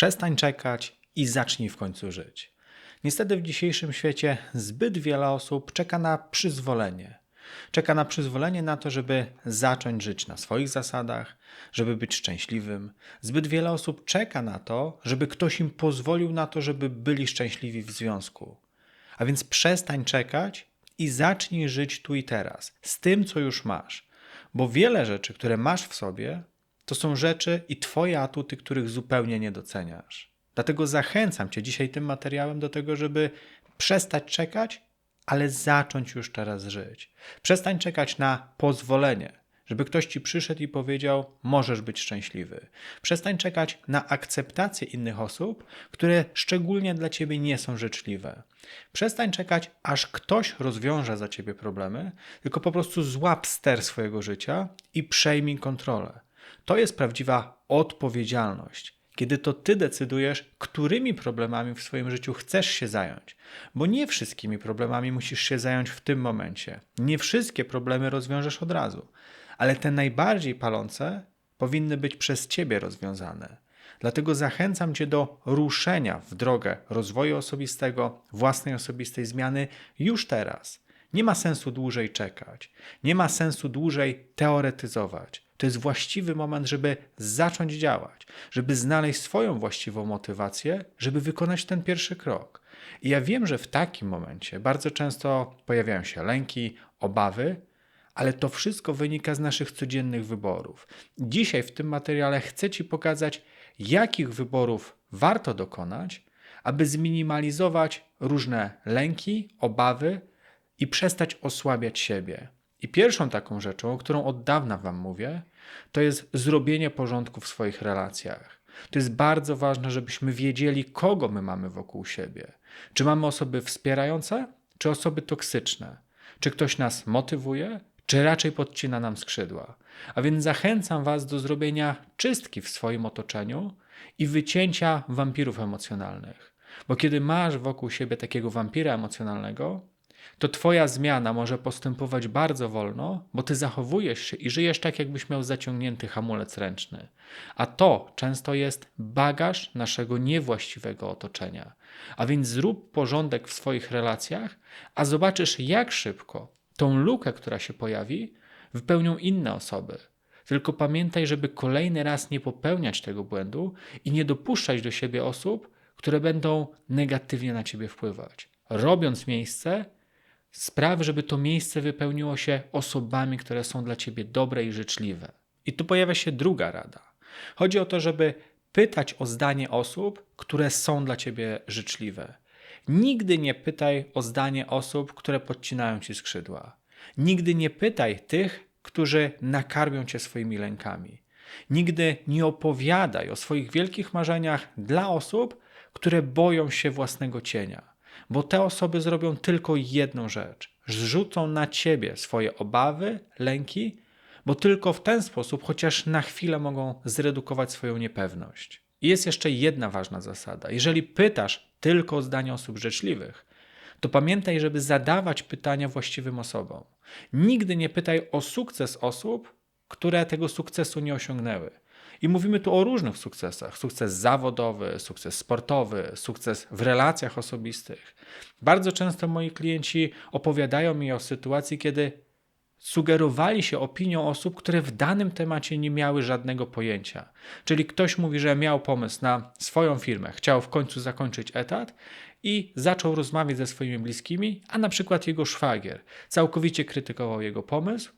Przestań czekać i zacznij w końcu żyć. Niestety w dzisiejszym świecie zbyt wiele osób czeka na przyzwolenie. Czeka na przyzwolenie na to, żeby zacząć żyć na swoich zasadach, żeby być szczęśliwym. Zbyt wiele osób czeka na to, żeby ktoś im pozwolił na to, żeby byli szczęśliwi w związku. A więc przestań czekać i zacznij żyć tu i teraz, z tym, co już masz. Bo wiele rzeczy, które masz w sobie, to są rzeczy i Twoje atuty, których zupełnie nie doceniasz. Dlatego zachęcam Cię dzisiaj tym materiałem do tego, żeby przestać czekać, ale zacząć już teraz żyć. Przestań czekać na pozwolenie, żeby ktoś Ci przyszedł i powiedział: Możesz być szczęśliwy. Przestań czekać na akceptację innych osób, które szczególnie dla Ciebie nie są życzliwe. Przestań czekać, aż ktoś rozwiąże za Ciebie problemy, tylko po prostu złap ster swojego życia i przejmij kontrolę. To jest prawdziwa odpowiedzialność, kiedy to ty decydujesz, którymi problemami w swoim życiu chcesz się zająć. Bo nie wszystkimi problemami musisz się zająć w tym momencie. Nie wszystkie problemy rozwiążesz od razu, ale te najbardziej palące powinny być przez ciebie rozwiązane. Dlatego zachęcam Cię do ruszenia w drogę rozwoju osobistego, własnej osobistej zmiany już teraz. Nie ma sensu dłużej czekać, nie ma sensu dłużej teoretyzować to jest właściwy moment, żeby zacząć działać, żeby znaleźć swoją właściwą motywację, żeby wykonać ten pierwszy krok. I ja wiem, że w takim momencie bardzo często pojawiają się lęki, obawy, ale to wszystko wynika z naszych codziennych wyborów. Dzisiaj w tym materiale chcę Ci pokazać, jakich wyborów warto dokonać, aby zminimalizować różne lęki, obawy i przestać osłabiać siebie. I pierwszą taką rzeczą, którą od dawna Wam mówię, to jest zrobienie porządku w swoich relacjach. To jest bardzo ważne, żebyśmy wiedzieli, kogo my mamy wokół siebie. Czy mamy osoby wspierające, czy osoby toksyczne? Czy ktoś nas motywuje, czy raczej podcina nam skrzydła? A więc zachęcam Was do zrobienia czystki w swoim otoczeniu i wycięcia wampirów emocjonalnych. Bo kiedy masz wokół siebie takiego wampira emocjonalnego, to Twoja zmiana może postępować bardzo wolno, bo Ty zachowujesz się i żyjesz tak, jakbyś miał zaciągnięty hamulec ręczny. A to często jest bagaż naszego niewłaściwego otoczenia. A więc zrób porządek w swoich relacjach, a zobaczysz, jak szybko tą lukę, która się pojawi, wypełnią inne osoby. Tylko pamiętaj, żeby kolejny raz nie popełniać tego błędu i nie dopuszczać do siebie osób, które będą negatywnie na ciebie wpływać. Robiąc miejsce, Spraw, żeby to miejsce wypełniło się osobami, które są dla ciebie dobre i życzliwe. I tu pojawia się druga rada. Chodzi o to, żeby pytać o zdanie osób, które są dla ciebie życzliwe. Nigdy nie pytaj o zdanie osób, które podcinają ci skrzydła. Nigdy nie pytaj tych, którzy nakarmią cię swoimi lękami. Nigdy nie opowiadaj o swoich wielkich marzeniach dla osób, które boją się własnego cienia bo te osoby zrobią tylko jedną rzecz: zrzucą na ciebie swoje obawy, lęki, bo tylko w ten sposób, chociaż na chwilę, mogą zredukować swoją niepewność. I jest jeszcze jedna ważna zasada. Jeżeli pytasz tylko o zdanie osób życzliwych, to pamiętaj, żeby zadawać pytania właściwym osobom. Nigdy nie pytaj o sukces osób, które tego sukcesu nie osiągnęły. I mówimy tu o różnych sukcesach: sukces zawodowy, sukces sportowy, sukces w relacjach osobistych. Bardzo często moi klienci opowiadają mi o sytuacji, kiedy sugerowali się opinią osób, które w danym temacie nie miały żadnego pojęcia. Czyli ktoś mówi, że miał pomysł na swoją firmę, chciał w końcu zakończyć etat i zaczął rozmawiać ze swoimi bliskimi, a na przykład jego szwagier całkowicie krytykował jego pomysł,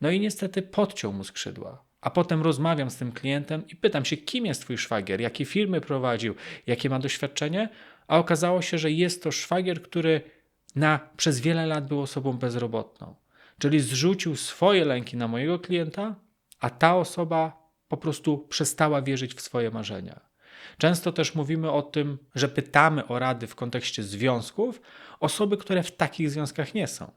no i niestety podciął mu skrzydła. A potem rozmawiam z tym klientem i pytam się, kim jest twój szwagier, jakie firmy prowadził, jakie ma doświadczenie, a okazało się, że jest to szwagier, który na, przez wiele lat był osobą bezrobotną. Czyli zrzucił swoje lęki na mojego klienta, a ta osoba po prostu przestała wierzyć w swoje marzenia. Często też mówimy o tym, że pytamy o rady w kontekście związków osoby, które w takich związkach nie są.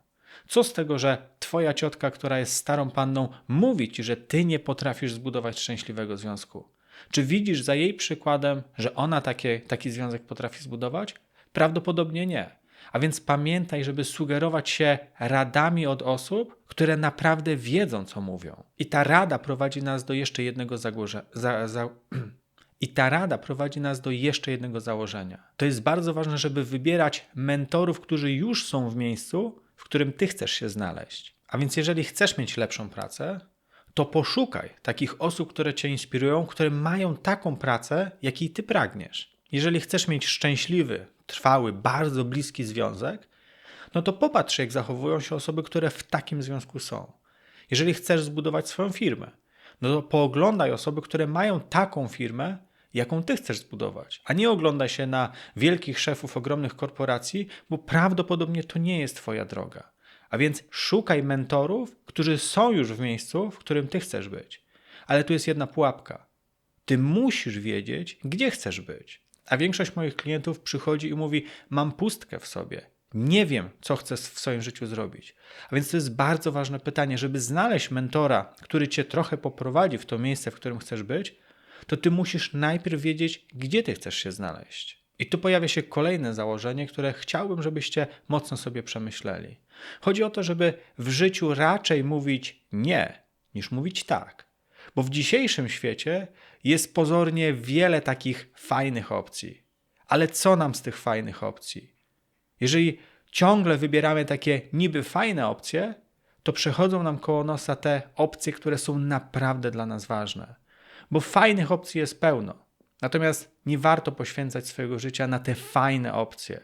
Co z tego, że twoja ciotka, która jest starą panną, mówi ci, że ty nie potrafisz zbudować szczęśliwego związku? Czy widzisz za jej przykładem, że ona takie, taki związek potrafi zbudować? Prawdopodobnie nie. A więc pamiętaj, żeby sugerować się radami od osób, które naprawdę wiedzą, co mówią. I ta rada prowadzi nas do jeszcze jednego zagłosza, za, za, I ta rada prowadzi nas do jeszcze jednego założenia. To jest bardzo ważne, żeby wybierać mentorów, którzy już są w miejscu, w którym ty chcesz się znaleźć. A więc, jeżeli chcesz mieć lepszą pracę, to poszukaj takich osób, które cię inspirują, które mają taką pracę, jakiej ty pragniesz. Jeżeli chcesz mieć szczęśliwy, trwały, bardzo bliski związek, no to popatrz, jak zachowują się osoby, które w takim związku są. Jeżeli chcesz zbudować swoją firmę, no to pooglądaj osoby, które mają taką firmę, jaką ty chcesz zbudować, a nie oglądaj się na wielkich szefów ogromnych korporacji, bo prawdopodobnie to nie jest twoja droga. A więc szukaj mentorów, którzy są już w miejscu, w którym ty chcesz być. Ale tu jest jedna pułapka. Ty musisz wiedzieć, gdzie chcesz być. A większość moich klientów przychodzi i mówi: Mam pustkę w sobie. Nie wiem, co chcę w swoim życiu zrobić. A więc to jest bardzo ważne pytanie, żeby znaleźć mentora, który cię trochę poprowadzi w to miejsce, w którym chcesz być, to ty musisz najpierw wiedzieć, gdzie ty chcesz się znaleźć. I tu pojawia się kolejne założenie, które chciałbym, żebyście mocno sobie przemyśleli. Chodzi o to, żeby w życiu raczej mówić nie, niż mówić tak. Bo w dzisiejszym świecie jest pozornie wiele takich fajnych opcji. Ale co nam z tych fajnych opcji? Jeżeli ciągle wybieramy takie niby fajne opcje, to przechodzą nam koło nosa te opcje, które są naprawdę dla nas ważne. Bo fajnych opcji jest pełno. Natomiast nie warto poświęcać swojego życia na te fajne opcje.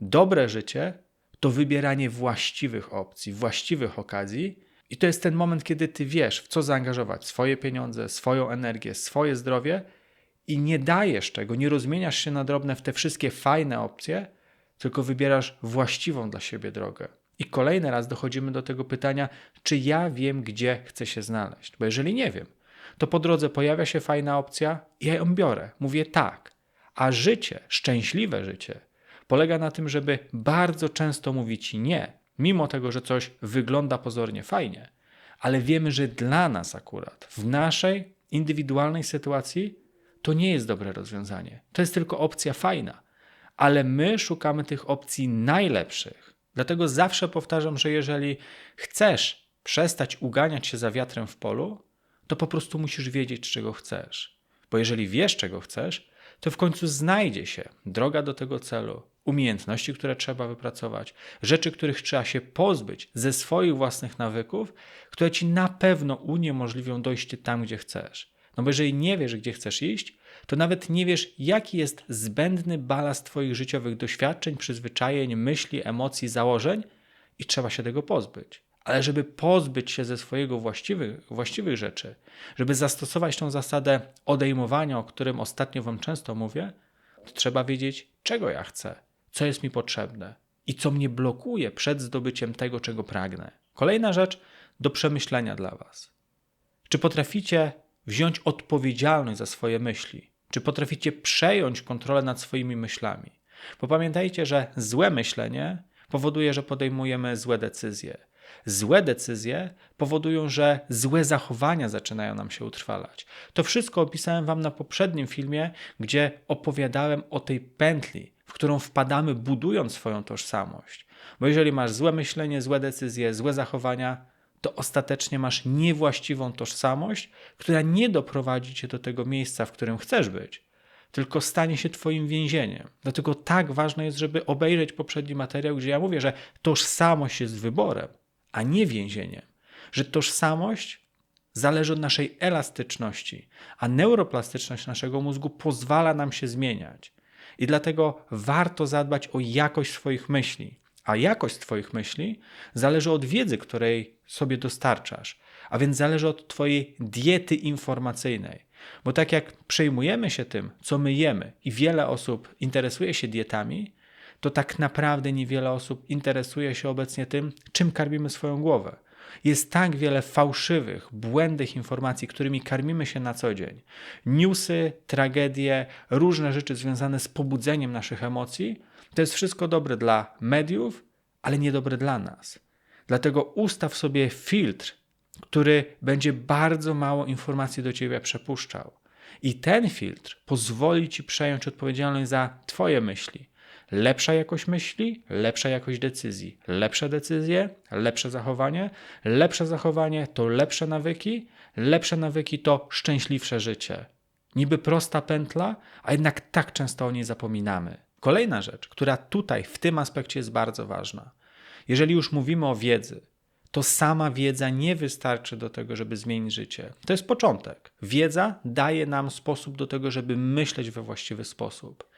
Dobre życie to wybieranie właściwych opcji, właściwych okazji. I to jest ten moment, kiedy ty wiesz, w co zaangażować swoje pieniądze, swoją energię, swoje zdrowie i nie dajesz tego, nie rozmieniasz się na drobne w te wszystkie fajne opcje, tylko wybierasz właściwą dla siebie drogę. I kolejny raz dochodzimy do tego pytania, czy ja wiem, gdzie chcę się znaleźć. Bo jeżeli nie wiem, to po drodze pojawia się fajna opcja i ja ją biorę. Mówię tak. A życie, szczęśliwe życie, polega na tym, żeby bardzo często mówić nie, mimo tego, że coś wygląda pozornie fajnie, ale wiemy, że dla nas akurat, w naszej indywidualnej sytuacji, to nie jest dobre rozwiązanie. To jest tylko opcja fajna, ale my szukamy tych opcji najlepszych. Dlatego zawsze powtarzam, że jeżeli chcesz przestać uganiać się za wiatrem w polu, to po prostu musisz wiedzieć, czego chcesz. Bo jeżeli wiesz, czego chcesz, to w końcu znajdzie się droga do tego celu, umiejętności, które trzeba wypracować, rzeczy, których trzeba się pozbyć ze swoich własnych nawyków, które ci na pewno uniemożliwią dojście tam, gdzie chcesz. No bo jeżeli nie wiesz, gdzie chcesz iść, to nawet nie wiesz, jaki jest zbędny balast Twoich życiowych doświadczeń, przyzwyczajeń, myśli, emocji, założeń i trzeba się tego pozbyć. Ale żeby pozbyć się ze swojego właściwych, właściwych rzeczy, żeby zastosować tą zasadę odejmowania, o którym ostatnio Wam często mówię, to trzeba wiedzieć, czego ja chcę, co jest mi potrzebne i co mnie blokuje przed zdobyciem tego, czego pragnę. Kolejna rzecz do przemyślenia dla Was. Czy potraficie wziąć odpowiedzialność za swoje myśli? Czy potraficie przejąć kontrolę nad swoimi myślami? Bo pamiętajcie, że złe myślenie powoduje, że podejmujemy złe decyzje. Złe decyzje powodują, że złe zachowania zaczynają nam się utrwalać. To wszystko opisałem Wam na poprzednim filmie, gdzie opowiadałem o tej pętli, w którą wpadamy, budując swoją tożsamość. Bo jeżeli masz złe myślenie, złe decyzje, złe zachowania, to ostatecznie masz niewłaściwą tożsamość, która nie doprowadzi cię do tego miejsca, w którym chcesz być, tylko stanie się Twoim więzieniem. Dlatego tak ważne jest, żeby obejrzeć poprzedni materiał, gdzie ja mówię, że tożsamość jest wyborem, a nie więzieniem. Że tożsamość zależy od naszej elastyczności, a neuroplastyczność naszego mózgu pozwala nam się zmieniać. I dlatego warto zadbać o jakość swoich myśli. A jakość Twoich myśli zależy od wiedzy, której sobie dostarczasz, a więc zależy od Twojej diety informacyjnej. Bo tak jak przejmujemy się tym, co my jemy, i wiele osób interesuje się dietami, to tak naprawdę niewiele osób interesuje się obecnie tym, czym karmimy swoją głowę. Jest tak wiele fałszywych, błędnych informacji, którymi karmimy się na co dzień. Newsy, tragedie, różne rzeczy związane z pobudzeniem naszych emocji. To jest wszystko dobre dla mediów, ale niedobre dla nas. Dlatego ustaw sobie filtr, który będzie bardzo mało informacji do ciebie przepuszczał. I ten filtr pozwoli ci przejąć odpowiedzialność za Twoje myśli, Lepsza jakość myśli, lepsza jakość decyzji. Lepsze decyzje, lepsze zachowanie. Lepsze zachowanie to lepsze nawyki, lepsze nawyki to szczęśliwsze życie. Niby prosta pętla, a jednak tak często o niej zapominamy. Kolejna rzecz, która tutaj w tym aspekcie jest bardzo ważna. Jeżeli już mówimy o wiedzy, to sama wiedza nie wystarczy do tego, żeby zmienić życie. To jest początek. Wiedza daje nam sposób do tego, żeby myśleć we właściwy sposób.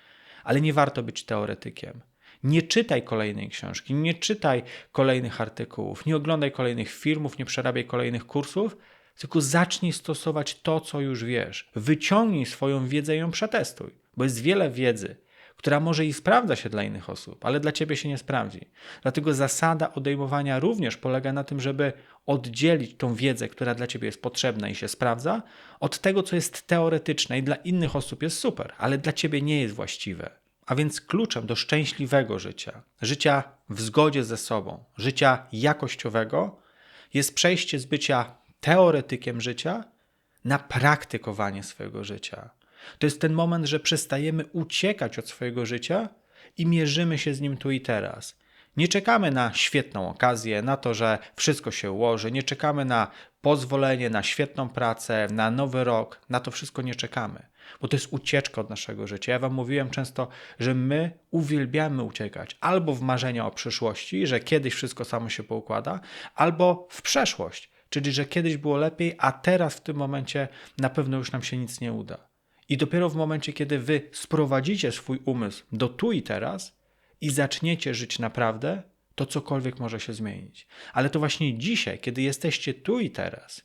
Ale nie warto być teoretykiem. Nie czytaj kolejnej książki, nie czytaj kolejnych artykułów, nie oglądaj kolejnych filmów, nie przerabiaj kolejnych kursów, tylko zacznij stosować to, co już wiesz. Wyciągnij swoją wiedzę i ją przetestuj, bo jest wiele wiedzy, która może i sprawdza się dla innych osób, ale dla ciebie się nie sprawdzi. Dlatego zasada odejmowania również polega na tym, żeby oddzielić tą wiedzę, która dla ciebie jest potrzebna i się sprawdza, od tego, co jest teoretyczne i dla innych osób jest super, ale dla ciebie nie jest właściwe. A więc kluczem do szczęśliwego życia, życia w zgodzie ze sobą, życia jakościowego jest przejście z bycia teoretykiem życia na praktykowanie swojego życia. To jest ten moment, że przestajemy uciekać od swojego życia i mierzymy się z nim tu i teraz. Nie czekamy na świetną okazję, na to, że wszystko się ułoży, nie czekamy na pozwolenie, na świetną pracę, na nowy rok, na to wszystko nie czekamy, bo to jest ucieczka od naszego życia. Ja Wam mówiłem często, że my uwielbiamy uciekać albo w marzenia o przyszłości, że kiedyś wszystko samo się poukłada, albo w przeszłość, czyli że kiedyś było lepiej, a teraz w tym momencie na pewno już nam się nic nie uda. I dopiero w momencie, kiedy wy sprowadzicie swój umysł do tu i teraz i zaczniecie żyć naprawdę, to cokolwiek może się zmienić. Ale to właśnie dzisiaj, kiedy jesteście tu i teraz,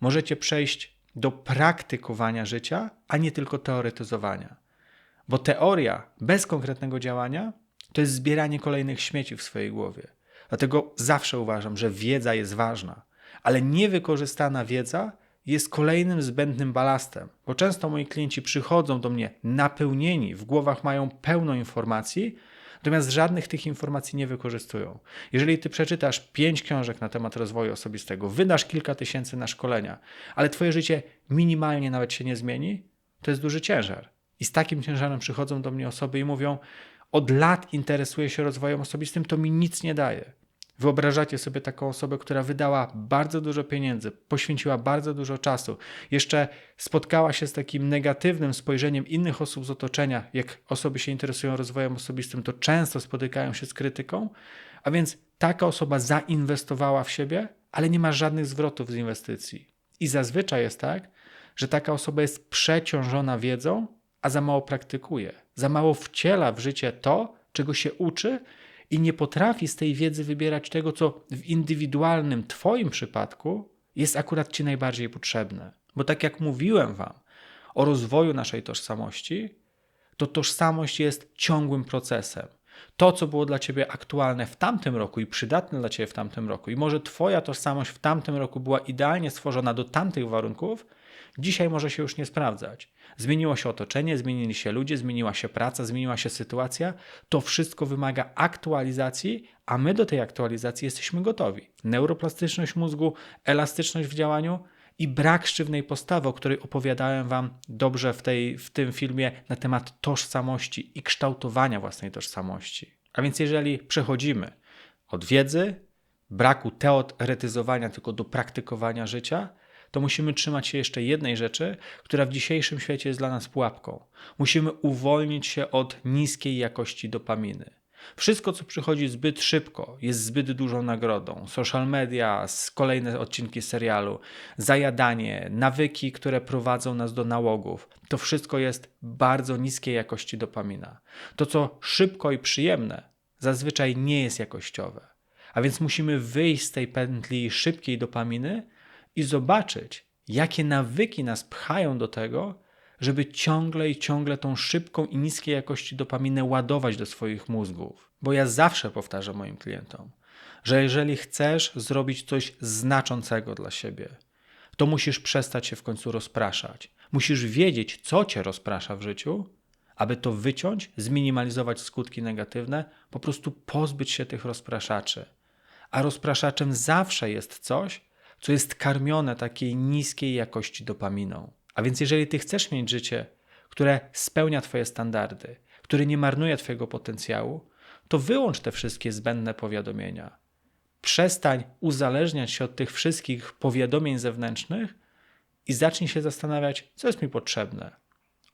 możecie przejść do praktykowania życia, a nie tylko teoretyzowania. Bo teoria bez konkretnego działania to jest zbieranie kolejnych śmieci w swojej głowie. Dlatego zawsze uważam, że wiedza jest ważna, ale niewykorzystana wiedza jest kolejnym zbędnym balastem, bo często moi klienci przychodzą do mnie napełnieni, w głowach mają pełno informacji, natomiast żadnych tych informacji nie wykorzystują. Jeżeli ty przeczytasz pięć książek na temat rozwoju osobistego, wydasz kilka tysięcy na szkolenia, ale twoje życie minimalnie nawet się nie zmieni, to jest duży ciężar. I z takim ciężarem przychodzą do mnie osoby i mówią: Od lat interesuję się rozwojem osobistym, to mi nic nie daje. Wyobrażacie sobie taką osobę, która wydała bardzo dużo pieniędzy, poświęciła bardzo dużo czasu, jeszcze spotkała się z takim negatywnym spojrzeniem innych osób z otoczenia. Jak osoby się interesują rozwojem osobistym, to często spotykają się z krytyką, a więc taka osoba zainwestowała w siebie, ale nie ma żadnych zwrotów z inwestycji. I zazwyczaj jest tak, że taka osoba jest przeciążona wiedzą, a za mało praktykuje, za mało wciela w życie to, czego się uczy i nie potrafi z tej wiedzy wybierać tego, co w indywidualnym Twoim przypadku jest akurat Ci najbardziej potrzebne. Bo tak jak mówiłem Wam o rozwoju naszej tożsamości, to tożsamość jest ciągłym procesem. To, co było dla Ciebie aktualne w tamtym roku i przydatne dla Ciebie w tamtym roku, i może Twoja tożsamość w tamtym roku była idealnie stworzona do tamtych warunków, dzisiaj może się już nie sprawdzać. Zmieniło się otoczenie, zmienili się ludzie, zmieniła się praca, zmieniła się sytuacja. To wszystko wymaga aktualizacji, a my do tej aktualizacji jesteśmy gotowi. Neuroplastyczność mózgu, elastyczność w działaniu i brak sztywnej postawy, o której opowiadałem Wam dobrze w, tej, w tym filmie na temat tożsamości i kształtowania własnej tożsamości. A więc jeżeli przechodzimy od wiedzy, braku teoretyzowania, tylko do praktykowania życia, to musimy trzymać się jeszcze jednej rzeczy, która w dzisiejszym świecie jest dla nas pułapką. Musimy uwolnić się od niskiej jakości dopaminy. Wszystko, co przychodzi zbyt szybko, jest zbyt dużą nagrodą. Social media, kolejne odcinki serialu, zajadanie, nawyki, które prowadzą nas do nałogów. To wszystko jest bardzo niskiej jakości dopamina. To, co szybko i przyjemne, zazwyczaj nie jest jakościowe. A więc musimy wyjść z tej pętli szybkiej dopaminy i zobaczyć, jakie nawyki nas pchają do tego, żeby ciągle i ciągle tą szybką i niskiej jakości dopaminę ładować do swoich mózgów. Bo ja zawsze powtarzam moim klientom, że jeżeli chcesz zrobić coś znaczącego dla siebie, to musisz przestać się w końcu rozpraszać. Musisz wiedzieć, co cię rozprasza w życiu, aby to wyciąć, zminimalizować skutki negatywne, po prostu pozbyć się tych rozpraszaczy. A rozpraszaczem zawsze jest coś, co jest karmione takiej niskiej jakości dopaminą. A więc jeżeli ty chcesz mieć życie, które spełnia twoje standardy, które nie marnuje twojego potencjału, to wyłącz te wszystkie zbędne powiadomienia. Przestań uzależniać się od tych wszystkich powiadomień zewnętrznych i zacznij się zastanawiać, co jest mi potrzebne,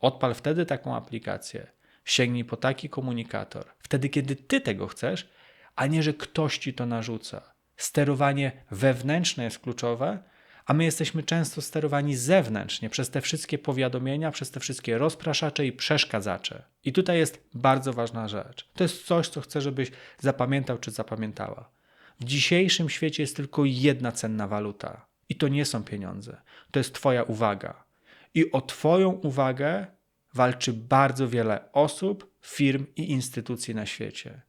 Odpal wtedy taką aplikację. Sięgnij po taki komunikator. Wtedy, kiedy ty tego chcesz, a nie, że ktoś ci to narzuca. Sterowanie wewnętrzne jest kluczowe, a my jesteśmy często sterowani zewnętrznie przez te wszystkie powiadomienia, przez te wszystkie rozpraszacze i przeszkadzacze. I tutaj jest bardzo ważna rzecz. To jest coś, co chcę, żebyś zapamiętał czy zapamiętała. W dzisiejszym świecie jest tylko jedna cenna waluta i to nie są pieniądze, to jest Twoja uwaga. I o Twoją uwagę walczy bardzo wiele osób, firm i instytucji na świecie.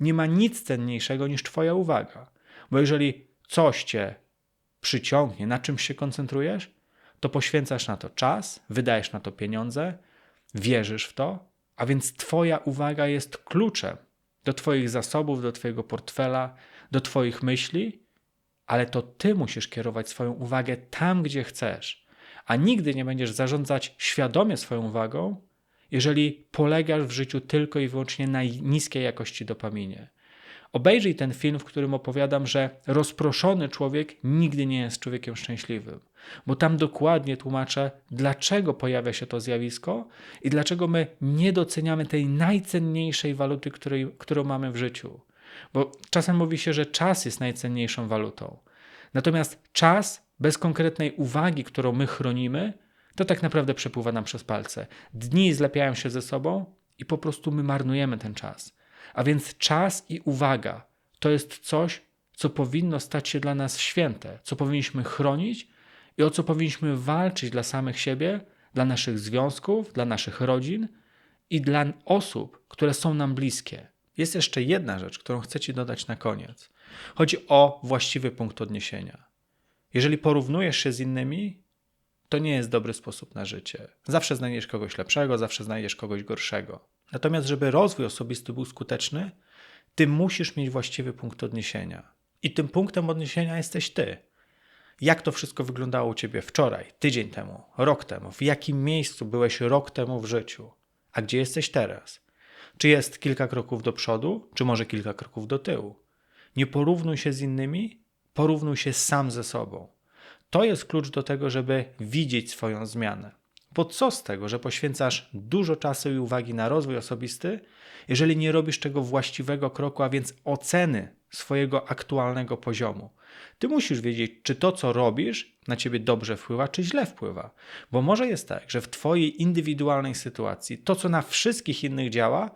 Nie ma nic cenniejszego niż Twoja uwaga, bo jeżeli coś Cię przyciągnie, na czym się koncentrujesz, to poświęcasz na to czas, wydajesz na to pieniądze, wierzysz w to, a więc Twoja uwaga jest kluczem do Twoich zasobów, do Twojego portfela, do Twoich myśli, ale to Ty musisz kierować swoją uwagę tam, gdzie chcesz, a nigdy nie będziesz zarządzać świadomie swoją uwagą, jeżeli polegasz w życiu tylko i wyłącznie na niskiej jakości dopaminie. Obejrzyj ten film, w którym opowiadam, że rozproszony człowiek nigdy nie jest człowiekiem szczęśliwym, bo tam dokładnie tłumaczę, dlaczego pojawia się to zjawisko i dlaczego my nie doceniamy tej najcenniejszej waluty, której, którą mamy w życiu. Bo czasem mówi się, że czas jest najcenniejszą walutą. Natomiast czas bez konkretnej uwagi, którą my chronimy, to tak naprawdę przepływa nam przez palce. Dni zlepiają się ze sobą i po prostu my marnujemy ten czas. A więc czas i uwaga to jest coś, co powinno stać się dla nas święte, co powinniśmy chronić i o co powinniśmy walczyć dla samych siebie, dla naszych związków, dla naszych rodzin i dla osób, które są nam bliskie. Jest jeszcze jedna rzecz, którą chcę Ci dodać na koniec. Chodzi o właściwy punkt odniesienia. Jeżeli porównujesz się z innymi, to nie jest dobry sposób na życie. Zawsze znajdziesz kogoś lepszego, zawsze znajdziesz kogoś gorszego. Natomiast, żeby rozwój osobisty był skuteczny, ty musisz mieć właściwy punkt odniesienia. I tym punktem odniesienia jesteś ty. Jak to wszystko wyglądało u ciebie wczoraj, tydzień temu, rok temu? W jakim miejscu byłeś rok temu w życiu? A gdzie jesteś teraz? Czy jest kilka kroków do przodu, czy może kilka kroków do tyłu? Nie porównuj się z innymi, porównuj się sam ze sobą. To jest klucz do tego, żeby widzieć swoją zmianę. Bo co z tego, że poświęcasz dużo czasu i uwagi na rozwój osobisty, jeżeli nie robisz tego właściwego kroku, a więc oceny swojego aktualnego poziomu? Ty musisz wiedzieć, czy to, co robisz, na ciebie dobrze wpływa, czy źle wpływa. Bo może jest tak, że w twojej indywidualnej sytuacji to, co na wszystkich innych działa,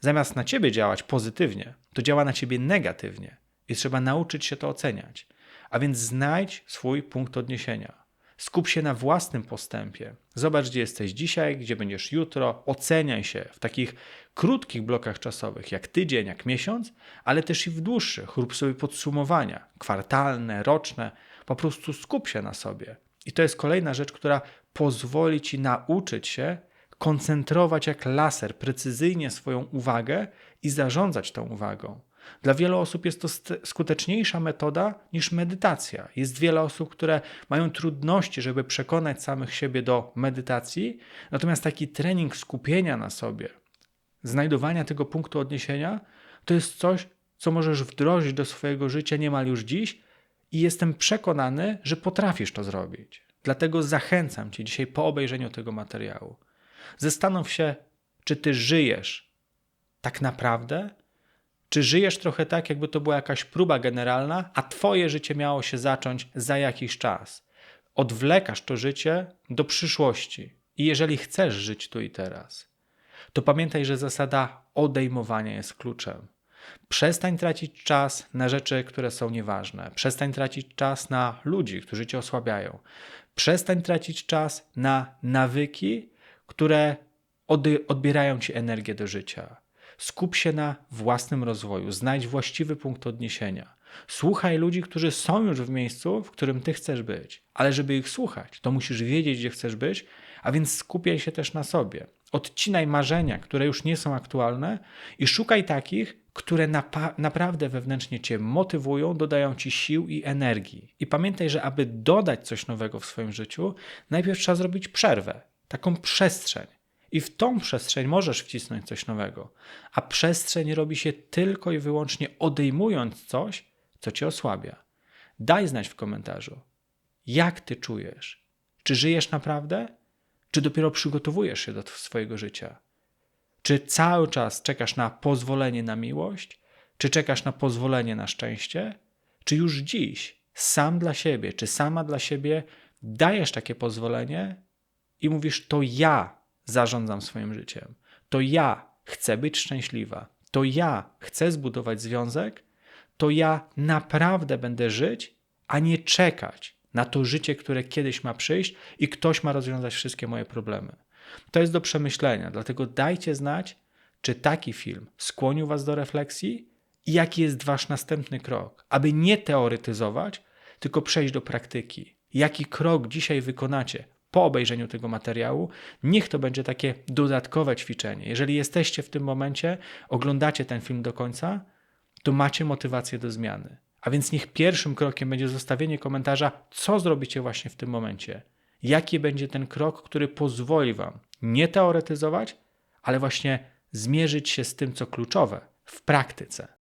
zamiast na ciebie działać pozytywnie, to działa na ciebie negatywnie. I trzeba nauczyć się to oceniać. A więc znajdź swój punkt odniesienia. Skup się na własnym postępie. Zobacz, gdzie jesteś dzisiaj, gdzie będziesz jutro. Oceniaj się w takich krótkich blokach czasowych, jak tydzień, jak miesiąc, ale też i w dłuższych. Rób sobie podsumowania kwartalne, roczne. Po prostu skup się na sobie. I to jest kolejna rzecz, która pozwoli ci nauczyć się koncentrować jak laser precyzyjnie swoją uwagę i zarządzać tą uwagą. Dla wielu osób jest to skuteczniejsza metoda niż medytacja. Jest wiele osób, które mają trudności, żeby przekonać samych siebie do medytacji, natomiast taki trening skupienia na sobie, znajdowania tego punktu odniesienia, to jest coś, co możesz wdrożyć do swojego życia niemal już dziś i jestem przekonany, że potrafisz to zrobić. Dlatego zachęcam Cię dzisiaj po obejrzeniu tego materiału. Zastanów się, czy Ty żyjesz tak naprawdę czy żyjesz trochę tak, jakby to była jakaś próba generalna, a twoje życie miało się zacząć za jakiś czas? Odwlekasz to życie do przyszłości. I jeżeli chcesz żyć tu i teraz, to pamiętaj, że zasada odejmowania jest kluczem. Przestań tracić czas na rzeczy, które są nieważne. Przestań tracić czas na ludzi, którzy cię osłabiają. Przestań tracić czas na nawyki, które odbierają ci energię do życia. Skup się na własnym rozwoju, znajdź właściwy punkt odniesienia. Słuchaj ludzi, którzy są już w miejscu, w którym ty chcesz być. Ale żeby ich słuchać, to musisz wiedzieć, gdzie chcesz być, a więc skupiaj się też na sobie. Odcinaj marzenia, które już nie są aktualne i szukaj takich, które naprawdę wewnętrznie cię motywują, dodają ci sił i energii. I pamiętaj, że aby dodać coś nowego w swoim życiu, najpierw trzeba zrobić przerwę, taką przestrzeń. I w tą przestrzeń możesz wcisnąć coś nowego. A przestrzeń robi się tylko i wyłącznie odejmując coś, co cię osłabia. Daj znać w komentarzu, jak ty czujesz. Czy żyjesz naprawdę? Czy dopiero przygotowujesz się do swojego życia? Czy cały czas czekasz na pozwolenie na miłość? Czy czekasz na pozwolenie na szczęście? Czy już dziś sam dla siebie, czy sama dla siebie dajesz takie pozwolenie i mówisz: To ja zarządzam swoim życiem, to ja chcę być szczęśliwa, to ja chcę zbudować związek, to ja naprawdę będę żyć, a nie czekać na to życie, które kiedyś ma przyjść i ktoś ma rozwiązać wszystkie moje problemy. To jest do przemyślenia, dlatego dajcie znać, czy taki film skłonił Was do refleksji i jaki jest Wasz następny krok, aby nie teoretyzować, tylko przejść do praktyki. Jaki krok dzisiaj wykonacie po obejrzeniu tego materiału? Niech to będzie takie dodatkowe ćwiczenie. Jeżeli jesteście w tym momencie, oglądacie ten film do końca, to macie motywację do zmiany. A więc niech pierwszym krokiem będzie zostawienie komentarza, co zrobicie właśnie w tym momencie. Jaki będzie ten krok, który pozwoli Wam nie teoretyzować, ale właśnie zmierzyć się z tym, co kluczowe w praktyce.